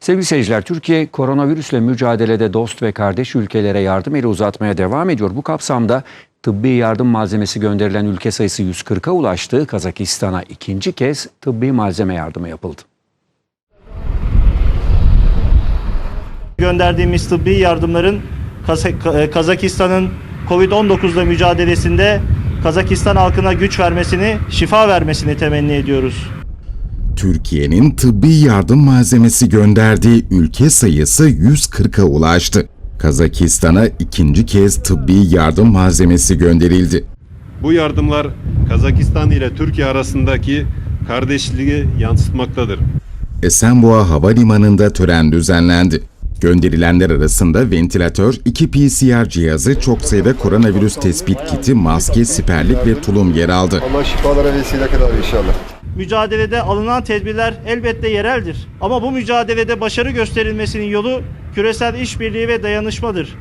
Sevgili seyirciler, Türkiye koronavirüsle mücadelede dost ve kardeş ülkelere yardım eli uzatmaya devam ediyor. Bu kapsamda tıbbi yardım malzemesi gönderilen ülke sayısı 140'a ulaştı. Kazakistan'a ikinci kez tıbbi malzeme yardımı yapıldı. gönderdiğimiz tıbbi yardımların Kaz- Kazakistan'ın Covid-19'la mücadelesinde Kazakistan halkına güç vermesini, şifa vermesini temenni ediyoruz. Türkiye'nin tıbbi yardım malzemesi gönderdiği ülke sayısı 140'a ulaştı. Kazakistan'a ikinci kez tıbbi yardım malzemesi gönderildi. Bu yardımlar Kazakistan ile Türkiye arasındaki kardeşliği yansıtmaktadır. Esenboğa Havalimanı'nda tören düzenlendi. Gönderilenler arasında ventilatör, 2 PCR cihazı, çok sayıda koronavirüs tespit kiti, maske, siperlik ve tulum yer aldı. Allah şifalara vesile kadar inşallah. Mücadelede alınan tedbirler elbette yereldir. Ama bu mücadelede başarı gösterilmesinin yolu küresel işbirliği ve dayanışmadır.